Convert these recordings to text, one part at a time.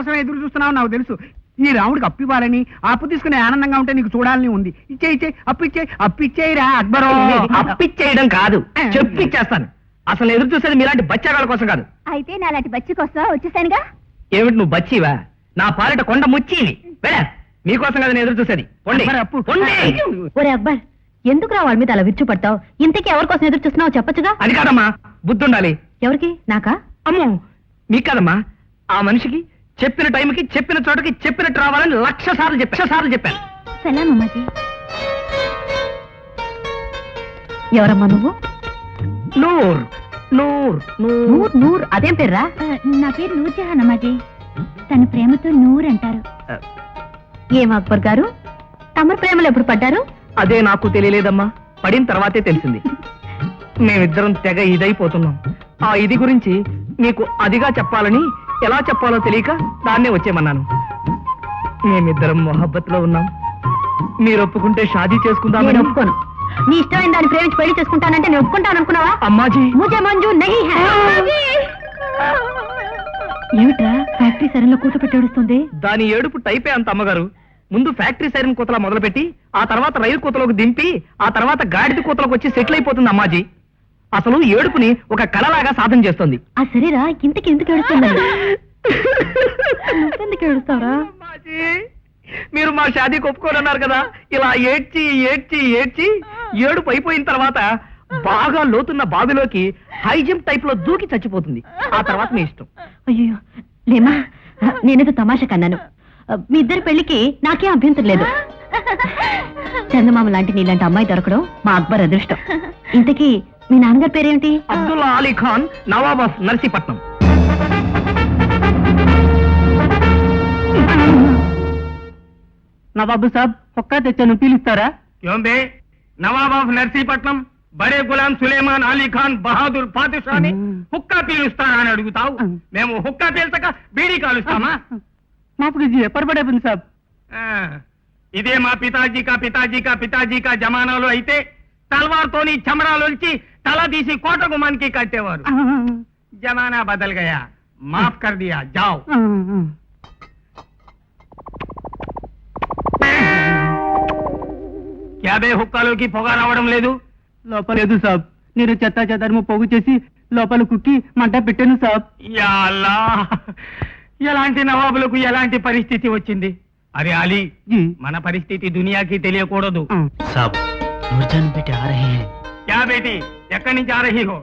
కోసం ఎదురు చూస్తున్నావు నాకు తెలుసు. ఈ రాముడికి అప్పు ఇవ్వాలని ఆ అప్పు తీసుకుని ఆనందంగా ఉంటే నీకు చూడాలని ఉంది. ఇచ్చే ఇచ్చే అప్పు ఇచ్చే అప్పు ఇచ్చేయిరా అక్బరో. అప్పిచ్చేయడం కాదు చెప్పిచ్చేస్తాను అసలు ఎదురు చూసేది మీలాంటి బచ్చాగాళ్ళ కోసం కాదు. అయితే నాలాంటి బచ్చి కోసం వచ్చేసానుగా? ఏమిటి నువ్వు బచ్చివా? నా పాలిట కొండ ముచ్చివి వెళ్ళ మీకోసం కదా నేను ఎదురు చూసేది. పొండి. అప్పు. ఒరే అక్బర్ ఎందుకు రా వాళ్ళ మీద అలా విరుచు పడతావు ఇంతకీ ఎవరి కోసం ఎదురు చూస్తున్నావు చెప్పొచ్చుగా? అది కాదమ్మా బుద్ధి ఉండాలి ఎవరికి? నాకా? అమ్మో మీకు కాదమ్మా ఆ మనిషికి చెప్పిన టైంకి చెప్పిన చోటకి చెప్పినట్టు రావాలని లక్ష సార్లు చెప్పా లక్ష సార్లు చెప్పాను. సలాం అమ్మాజీ. ఎవరమ్మా నువ్వు? నూర్ నూర్ నూర్. నూర్ నూర్ అదేం పేర్రా? నా పేరు నూర్ జహాన్ అమ్మాజీ. తన ప్రేమతో నూర్ అంటారు. ఏం అక్బర్ గారు? తమ ప్రేమలో ఎప్పుడు పడ్డారు? అదే నాకు తెలియలేదమ్మా. పడిన తర్వాతే తెలిసింది. మేమిద్దరం తెగ ఇదైపోతున్నాం. ఆ ఇది గురించి నీకు అదిగా చెప్పాలని ఎలా చెప్పాలో తెలియక దాన్నే వచ్చేమన్నాను మేమిద్దరం మొహబ్బత్లో ఉన్నాం. మీరు ఒప్పుకుంటే షాదీ నేను చేసుకుందామని ఒప్పుకోను. నీ ఇష్టమైన దాన్ని ప్రేమించి పెళ్ళి చేసుకుంటానంటే నేను ఒప్పుకుంటాను అనుకున్నావా? అమ్మాజీ. ముజే మంజు నహీ హై. ఏమిట్రా? ఫ్యాక్టరీ సరైన కూర్చోపెట్టి ఏడుస్తుంది? దాని ఏడుపు టైపే అంత అమ్మగారు. ముందు ఫ్యాక్టరీ సైరన్ కూతలా మొదలుపెట్టి ఆ తర్వాత రైలు కూతలోకి దింపి ఆ తర్వాత గాడిద కూతలోకి వచ్చి సెటిల్ అయిపోతుంది అమ్మాజీ. అసలు ఏడుపుని ఒక కళలాగా సాధన చేస్తుంది. ఆ సరేరా ఇంతకి ఎందుకు అమ్మాజీ, మీరు మా షాదీకి ఒప్పుకోనన్నారు కదా. ఇలా ఏడ్చి ఏడ్చి ఏడ్చి ఏడుపు అయిపోయిన తర్వాత బాగా లోతున్న బావిలోకి హై జంప్ టైప్లో దూకి చచ్చిపోతుంది. ఆ తర్వాత మీ ఇష్టం. అయ్యో లేమా? నేనేదో తమాషా కన్నాను. మీ ఇద్దరి పెళ్ళికి నాకేం అభ్యంతరం లేదు. చందమామ లాంటి నీలాంటి అమ్మాయి దొరకడం మా అక్బర్ అదృష్టం. ఇంతకీ మీ నాన్నగారి పేరేంటి? అబ్దుల్ అలీ ఖాన్ నవాబ్ ఆఫ్ నర్సీపట్నం. నవాబు సాబ్ ఒక్క తెచ్చాను పీలుస్తారా ఏంబే నవాబ్ ఆఫ్ నర్సీపట్నం బరే గులాం సులేమాన్ అలీ ఖాన్ బహదూర్ పాతిషాని హుక్కా పీలుస్తారా అని అడుగుతావు? మేము హుక్కా పీల్చక బీడీ కాలుస్తామా? మా మాకు పొరపడైపోయింది సాబ్. ఇదే మా పితాజీ కా పితాజీ కా పితాజీ కా జమానాలు అయితే తల్వార్తోని చమరాలొల్చి తల తీసి కోట గుమానికి కట్టేవారు. జమానా బదల్ గయా. మాఫ్ కర్ దియా. జావ్. క్యాబే హుక్కాలోకి పొగ రావడం లేదు? లోపలేదు సాబ్. నేను చెత్త చెదరము పొగు చేసి లోపల కుక్కి మంట పెట్టాను సాబ్. ఎలాంటి నవాబులకు ఎలాంటి పరిస్థితి వచ్చింది? అరే అలీ మన పరిస్థితి దునియాకి తెలియకూడదు. సాబ్ నూర్జాన్ బేటి యా బేటి ఎక్కడి నుంచి ఆరహి హో?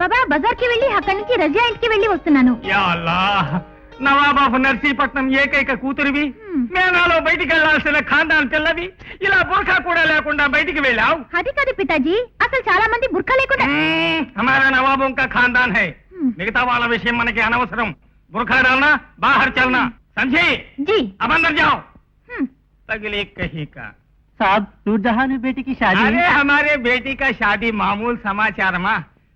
బాబా బజార్కి వెళ్ళి అక్కడి నుంచి రజియా ఇంటికి వెళ్ళి వస్తున్నాను. యా అల్లా నవాబాబు నర్సీపట్నం ఏకైక కూతురివి. మేనాలో బయటికి వెళ్ళాల్సిన ఖాందాన్ పిల్లవి. ఇలా బుర్ఖా కూడా లేకుండా బయటికి వెళ్ళావు. అది కాదు పితాజీ అసలు చాలా మంది బుర్ఖా లేకుండా హమారా నవాబు ఇంకా ఖాందాన్ హై. మిగతా వాళ్ళ విషయం మనకి అనవసరం. బుర్ఖా డాలనా బాహర్ చల్నా. సంజయ్ అబందర్ జావ్. తగిలే కహీ तगले कहीं का సాబ్ నూర్జహాన్ బేటికి అరే హమారే బేటీ కా షాదీ మామూలు సమాచారమా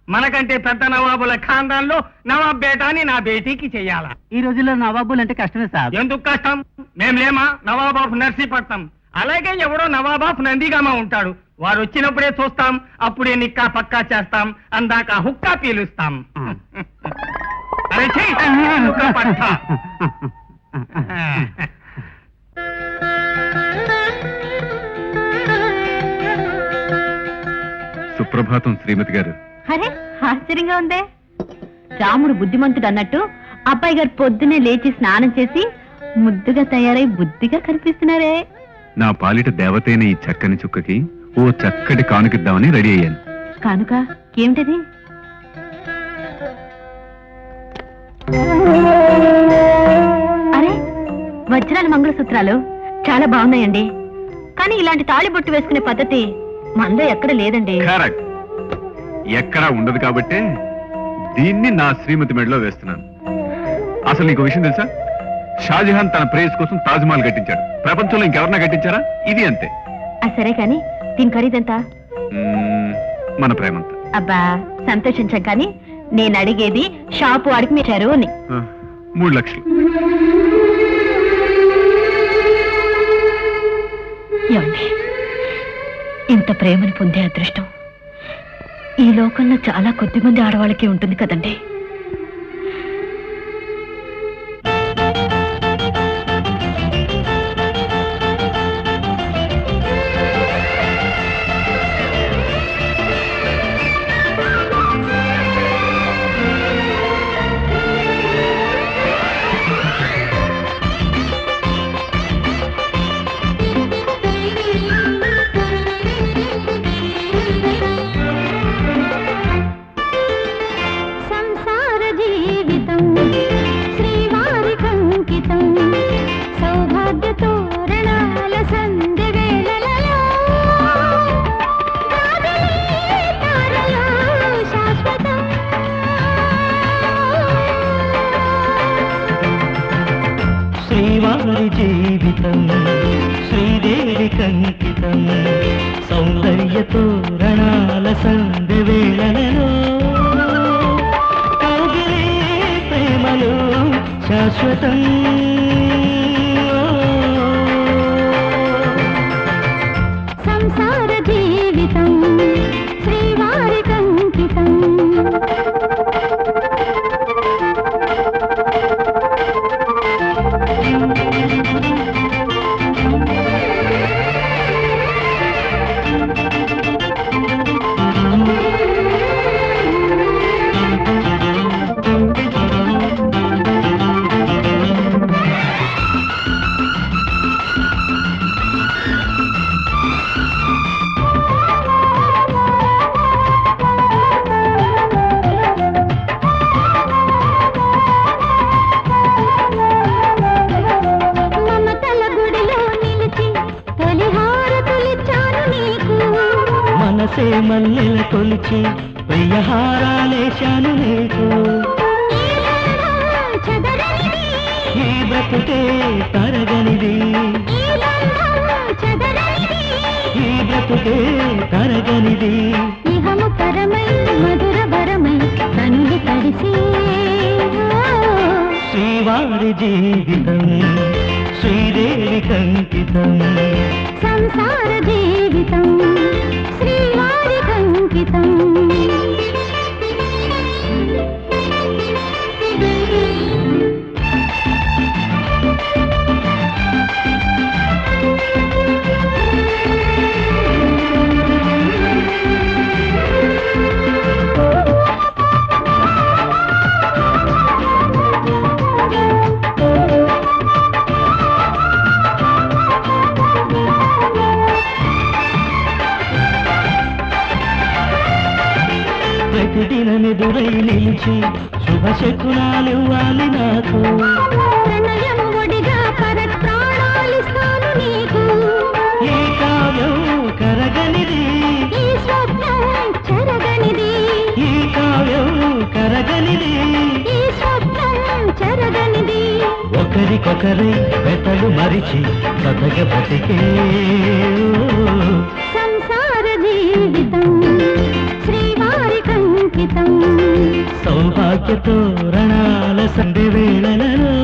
మనకంటే పెద్ద నవాబుల ఖాందాన్లో నవాబ్ బేటాని నా బేటీకి చెయ్యాలా ఈ రోజుల్లో నవాబులు అంటే కష్టమే సాబ్ ఎందుకు కష్టం మేం లేమా నవాబ్ ఆఫ్ నర్సీపట్నం అలాగే ఎవడో నవాబ్ ఆఫ్ నందిగామ ఉంటాడు వారు వచ్చినప్పుడే చూస్తాం అప్పుడే నిక్కా పక్కా చేస్తాం అందాక హుక్కా పీలుస్తాం అరే ఛీ, హుక్కా పట్టా. సుప్రభాతం శ్రీమతి గారు. అరే ఆశ్చర్యంగా ఉందే. రాముడు బుద్ధిమంతుడు అన్నట్టు అబ్బాయి గారు పొద్దునే లేచి స్నానం చేసి ముద్దుగా తయారై బుద్ధిగా కనిపిస్తున్నారే. నా పాలిట దేవతైన ఈ చక్కని చుక్కకి ఓ చక్కటి కానుకిద్దామని రెడీ అయ్యాను. కానుక ఏమిటది? అరే వజ్రాల మంగళసూత్రాలు చాలా బాగున్నాయండి. కానీ ఇలాంటి తాళి బొట్టు వేసుకునే పద్ధతి మనలో ఎక్కడ లేదండి. కరెక్ట్. ఎక్కడా ఉండదు కాబట్టే దీన్ని నా శ్రీమతి మెడలో వేస్తున్నాను. అసలు నీకు విషయం తెలుసా? షాజహాన్ తన ప్రేయస్ కోసం తాజ్ మహల్ కట్టించాడు. ప్రపంచంలో ఇంకెవరన్నా కట్టించారా? ఇది అంతే. సరే కానీ దీని ఖరీదంతా మ్మ్, మన ప్రేమంతా. అబ్బా సంతోషించాం కానీ నేను అడిగేది షాపు వాడికి మీచారు అని. ఆ, మూడు లక్షలు. ఏమండి? ఇంత ప్రేమను పొందే అదృష్టం. ఈ లోకంలో చాలా కొద్ది మంది ఆడవాళ్ళకి ఉంటుంది కదండి? వసంత సంధ్య వేళలలో కౌగిలే ప్రేమలు శాశ్వతం. మల్లెల కొలిచి ప్రియహారాలేశాను నీకు. ఈ బ్రతుకే తరగనిది. ఈ బ్రతుకే తరగనిది. ఇహము పరమై మధుర వరమై కనులు తడిసి. శ్రీవారి జీవితం శ్రీదేవి కంకితం. సంసార జీవితం. కంకితం ప్రతిదినమెదురై నిలిచి శుభశకునాలివ్వాలి నాకు. ప్రణయము ఒడిగా పరత్ ప్రాణాలిస్తాను నీకు. ఈ కావ్యం కరగనిది. ఈ కావ్యం కరగనిది. ఒకరికొకరై వెతలు మరిచి కథగ బతికే. సంసార జీవితం కంకితం సౌభాగ్య తోరణాల సంధి వేళలలో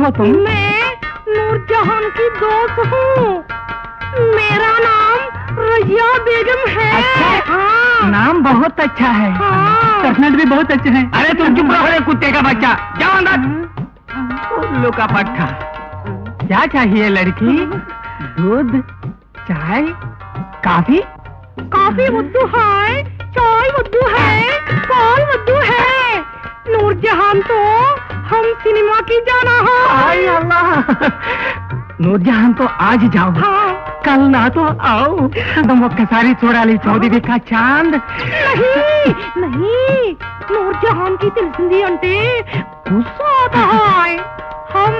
हो तुम मैं नूरजहान की दोस्त हूँ। मेरा नाम रजिया बेगम है। अच्छा? हाँ। नाम बहुत अच्छा है। हाँ। भी बहुत अच्छे हैं। अरे तुम हाँ। चुप रहो कुत्ते का बच्चा। जाओ अंदर। हाँ। उल्लू का पट्टा। क्या चाहिए लड़की? दूध चाय काफ़ी? काफ़ी मुद्दू है चाय मुद्दू है कॉल मुद्दू है। नूर जहान तो हम की जाना हाय अल्लाह। नूरजहान तो आज जाओ। हाँ। कल ना तो आओ। तुम कसारी छोड़ा ली चौधरी हाँ। का चाँद। नहीं नहीं। नूरजहान की तिलसिंदी अंटे गुस्सा आता है। हम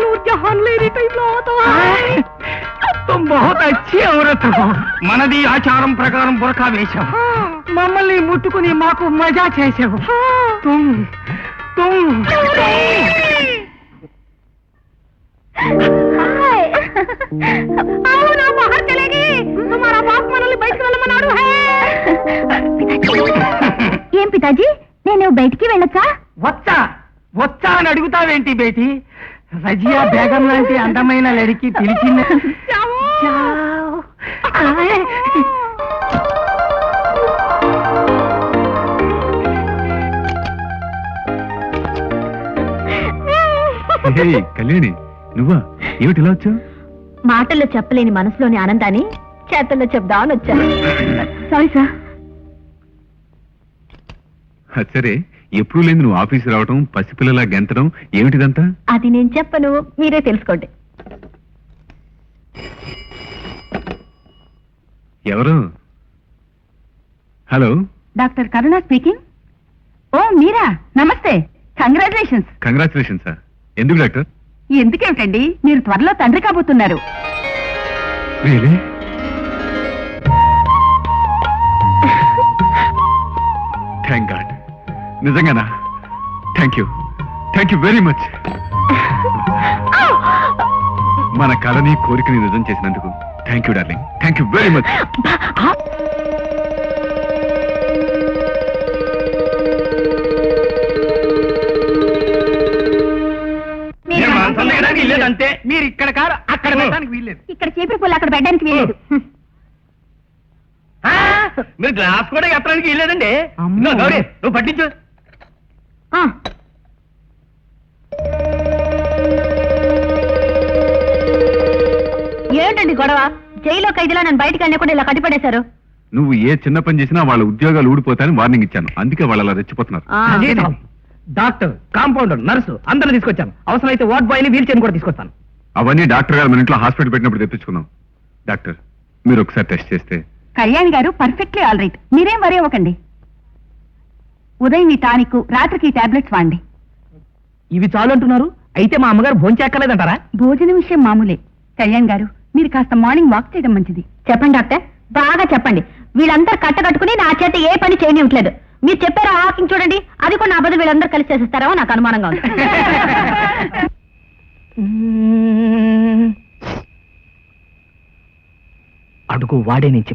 नूरजहान ले रही कई लो तो हाँ। तुम बहुत अच्छी औरत हो। मन दी आचार प्रकार बुरखा वेश हाँ। मम्मी को मज़ा चैसे हाँ। तुम तुम, तुम। आओ ना बाहर चलेगी तुम्हारा बाप మనల్ని బయటకు వెళ్ళమన్నాడు ఏం పితాజీ నేను బయటికి వెళ్ళొచ్చా వచ్చా వచ్చా అని అడుగుతావేంటి బేటి రజియా బేగం లాంటి అందమైన లడికి పిలిచింది చావ్. ఆయ్. కళ్యాణి నువ్వా? ఏమిటి ఇలా వచ్చావు? మాటల్లో చెప్పలేని మనసులోని ఆనందాన్ని చేతల్లో చెప్దామని వచ్చాను. Sorry sir. సరే ఎప్పుడు లేదు నువ్వు ఆఫీస్ రావటం పసిపిల్లలా గెంతడం ఏమిటిదంతా? అది నేను చెప్పను మీరే తెలుసుకోండి. ఎవరు? హలో? Doctor Karuna speaking. ఓ మీరా నమస్తే. కంగ్రాచులేషన్స్ కంగ్రాచులేషన్ సార్ ఎందుకు డాక్టర్? ఎందుకేమిటండి? మీరు త్వరలో తండ్రి కాబోతున్నారు. రియలీ థ్యాంక్ గాడ్ నిజంగానా? Thank you thank you very much మన కళని కోరికని నిజం చేసినందుకు thank you darling thank you very much పెట్టడానికి వీల్లేదు. ఇక్కడ చీపురు పుల్ల అక్కడ పెట్టడానికి వీలేదు ఆ, మీరు గ్లాస్ కూడా ఎత్తడానికి అమ్మో. గౌరీ నువ్వు పట్టించు. ఏంటండి గొడవ? జైల్లో ఖైదీలో నన్ను బయటికి వెళ్ళకుండా ఇలా కట్టిపడేశారు? నువ్వు ఏ చిన్న పని చేసినా వాళ్ళ ఉద్యోగాలు ఊడిపోతాయని వార్నింగ్ ఇచ్చాను. అందుకే వాళ్ళు అలా రెచ్చిపోతున్నారు. అదే. డాక్టర్ కాంపౌండర్ నర్సు అందరూ తీసుకొచ్చాను. అవసరమైతే వార్డ్ బాయ్ని వీల్ చైర్ కూడా తీసుకొస్తాను. అవన్నీ డాక్టర్ గారు మన ఇంట్లో హాస్పిటల్ పెట్టినప్పుడు తెప్పించుకున్నాం. డాక్టర్ మీరు ఒకసారి టెస్ట్ చేస్తే. కళ్యాణి గారు పర్ఫెక్ట్లీ ఆల్ రైట్. మీరేం వరే అవ్వకండి. ఉదయం ఈ టానిక్ రాత్రికి ఈ టాబ్లెట్స్ వాడండి. ఇవి చాలు అంటున్నారు. అయితే మా అమ్మగారు భోంచేక్కర్లేదంటారా భోజన విషయం మామూలే. కళ్యాణ్ గారు మీరు కాస్త మార్నింగ్ వాక్ చేయడం మంచిది. చెప్పండి డాక్టర్. బాగా చెప్పండి. వీళ్ళందరూ కట్టకట్టుకుని నా చేత ఏ పని చేయనివ్వట్లేదు. మీరు చెప్పారా వాకింగ్ చూడండి. అది కూడా నా బదులు వీళ్ళందరూ కలిసి చేసేస్తారో నాకు అనుమానంగా ఉంది. అడుగు వాడే నుంచి